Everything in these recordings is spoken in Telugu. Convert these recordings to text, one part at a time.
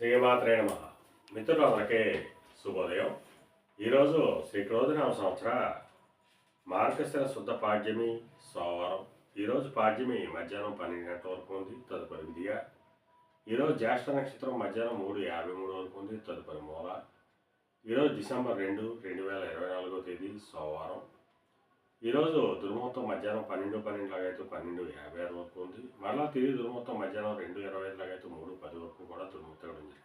శ్రీమాత్రే నమ. మిత్రులందరికీ శుభోదయం. ఈరోజు శ్రీ క్రోధనామ సంవత్సర మార్గశిర శుద్ధ పాడ్యమి సోమవారం. ఈరోజు పాడ్యమి మధ్యాహ్నం పన్నెండు గంటల వరకు ఉంది తదుపరి విధిగా ఈరోజు జ్యేష్ఠ నక్షత్రం మధ్యాహ్నం మూడు యాభై మూడు వరకు ఉంది తదుపరి మూల. ఈరోజు డిసెంబర్ రెండు రెండు వేల ఇరవై నాలుగో తేదీ సోమవారం. ఈరోజు దుర్మొత్తం మధ్యాహ్నం పన్నెండు పన్నెండు లాగైతే పన్నెండు యాభై ఆరు వరకు ఉంది. మరలా తిరిగి దుర్మొత్తం మధ్యాహ్నం రెండు ఇరవై ఐదు లాగైతే మూడు పది వరకు కూడా దుర్మొత్తం ఇవ్వడం జరిగింది.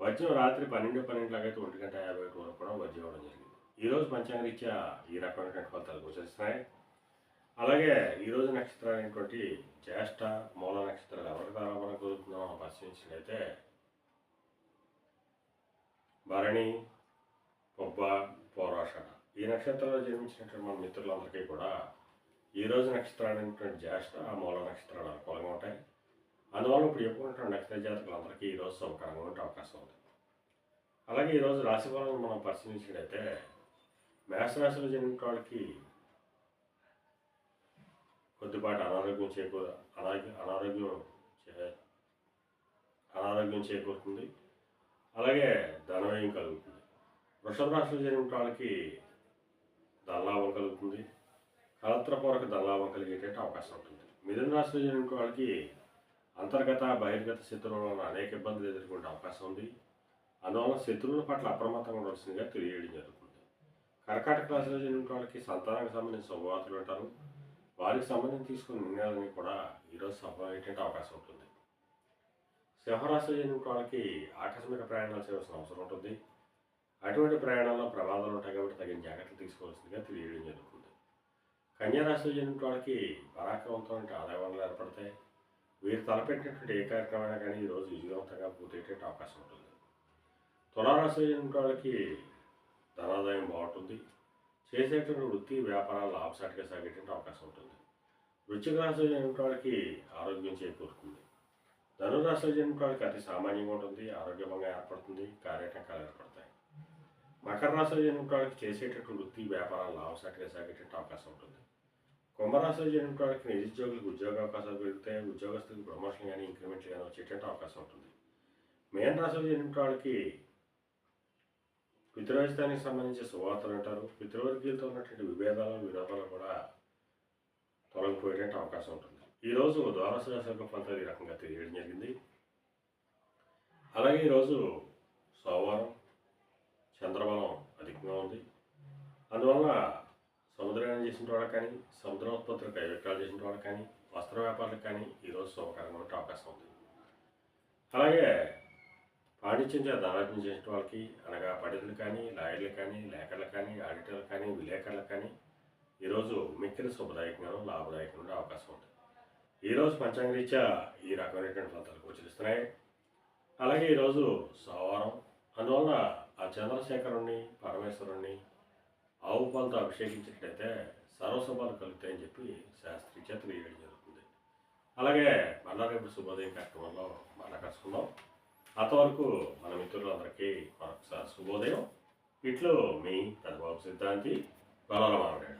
వజ్రం రాత్రి పన్నెండు పన్నెండు లాగైతే ఒంటి గంట యాభై ఒకటి వరకు కూడా వజ్రం ఇవ్వడం జరిగింది. ఈరోజు పంచాంగ రీత్యా ఈ రకమైన ఫలితాలు గోచరిస్తున్నాయి. అలాగే ఈరోజు నక్షత్రాలు అనేటువంటి జ్యేష్ఠ మూల నక్షత్రాలు ఎవరి ద్వారా మనకు కుదురుతుందో మనం పరిశీలించినట్లయితే భరణి పొబ్బ పోరాషణ ఈ నక్షత్రంలో జన్మించినటువంటి మన మిత్రులందరికీ కూడా ఈ రోజు నక్షత్రాలు అయినటువంటి జ్యేష్ఠ ఆ మూల నక్షత్రాలు అనుకూలంగా ఉంటాయి. అందువల్ల ఇప్పుడు చెప్పుకున్నటువంటి నక్షత్ర జాతకులందరికీ ఈరోజు సౌకర్యంగా ఉండే అవకాశం ఉంది. అలాగే ఈరోజు రాశి ఫలాలను మనం పరిశీలించినట్టయితే మేషరాశిలో జన్మించిన వాళ్ళకి కొద్దిపాటి అనారోగ్యం చేకూర అనారోగ్యం అనారోగ్యం చే- అనారోగ్యం చేకూరుతుంది. అలాగే ధనవ్యయం కలుగుతుంది. వృషభ రాశిలో జరిగిన వాళ్ళకి ధనలాభం కలుగుతుంది కలత్రపూర్వక దల్లావం కలిగేటట్టు అవకాశం ఉంటుంది. మిథున రాశిలో జరిగిన వాళ్ళకి అంతర్గత బహిర్గత శత్రువుల వలన అనేక ఇబ్బందులు ఎదుర్కొనే అవకాశం ఉంది. అందువల్ల శత్రువుల పట్ల అప్రమత్తంగా ఉండవలసిందిగా తెలియజేయడం జరుగుతుంది. కర్కాటక రాశిలో జరిగిన వాళ్ళకి సంతానానికి సంబంధించిన శుభవార్తలు ఉంటారు వారికి సంబంధించి తీసుకున్న నిర్ణయాలని కూడా ఈరోజు సఫలమయ్యేటువంటి అవకాశం ఉంటుంది. సింహరాశిలో జరిగిన వాళ్ళకి ఆకస్మిక ప్రయాణాలు చేయవలసిన అవసరం ఉంటుంది. అటువంటి ప్రయాణాల్లో ప్రమాదాలు ఉంటాయి కాబట్టి తగిన జాగ్రత్తలు తీసుకోవాల్సిందిగా తెలియడం జరుగుతుంది. కన్యారాశిలో జరిగిన వాళ్ళకి పరాక్రమంతో ఆదాయ వనరులు ఏర్పడతాయి. వీరు తలపెట్టినటువంటి ఏ కార్యక్రమైనా కానీ ఈరోజు విజయవంతంగా పూర్తయ్యేటువంటి అవకాశం ఉంటుంది. తులారాశిలో జరిగిన వాళ్ళకి ధనాదాయం బాగుంటుంది. చేసేటువంటి వృత్తి వ్యాపారాలు లాభసాటిగా సాగేటువంటి అవకాశం ఉంటుంది. వృశ్చిక రాశిలో జరిగిన వాళ్ళకి ఆరోగ్యం చేకూరుతుంది. ధనురాశిలో జరిగిన వాళ్ళకి అతి సామాన్యంగా ఉంటుంది. ఆరోగ్యంగా ఏర్పడుతుంది. మకర రాశిలో జరిగిన చేసేటట్టు చేసేటటువంటి వృత్తి వ్యాపారాలు లాభసాటిగా సాగేటట్టు అవకాశం ఉంటుంది. కుంభరాశిలో జరిగిన నిరుద్యోగులకు ఉద్యోగ అవకాశాలు పెరుగుతాయి ఉద్యోగస్తులకు ప్రమోషన్ కానీ ఇంక్రిమెంట్లు కానీ వచ్చేటట్టు అవకాశం ఉంటుంది. మేన రాశిలో జరిగిన వాళ్ళకి పితృరాజధానికి సంబంధించి శుభవార్తలు అంటారు. పితృవర్గీయులతో ఉన్నటువంటి విభేదాలు విరోధాలు కూడా తొలగిపోయేటట్టు అవకాశం ఉంటుంది. ఈరోజు ద్వాదశ రాశి యొక్క ఫలితాలు ఈ రకంగా తెలియడం జరిగింది. అలాగే ఈరోజు సోమవారం చంద్రబలం అధికంగా ఉంది. అందువల్ల సముద్రయానం చేసిన వాళ్ళకి కానీ సముద్రోత్పత్తులు కైవిక్రాలు చేసిన వాళ్ళకి కానీ వస్త్ర వ్యాపారులకు కానీ ఈరోజు శుభకరంగా ఉండే అవకాశం ఉంది. అలాగే పాండిత్యం చేత ధనార్జన చేసిన వాళ్ళకి అనగా పండితులు కానీ లాయర్లు కానీ లేఖర్లు కానీ ఆడిటర్లు కానీ విలేకరులు కానీ ఈరోజు మిక్కిలి శుభదాయకంగానూ లాభదాయకంగా ఉండే అవకాశం ఉంది. ఈరోజు పంచాంగరీత్యా ఈ రకమైనటువంటి ఫలితాలు గోచరిస్తున్నాయి. అలాగే ఈరోజు సోమవారం అందువల్ల చంద్రశేఖరుణ్ణి పరమేశ్వరుణ్ణి ఆవు పాలతో అభిషేకించినట్లయితే సర్వసభలు కలుగుతాయని చెప్పి శాస్త్రీ చేత వేయడం జరుగుతుంది. అలాగే మళ్ళా శుభోదయం కార్యక్రమంలో మళ్ళా కలుసుకుందాం. అంతవరకు మన మిత్రులందరికీ మరొకసారి శుభోదయం. ఇట్లు మీ పెద్దబాబు సిద్ధాంతి బలరామారాయణ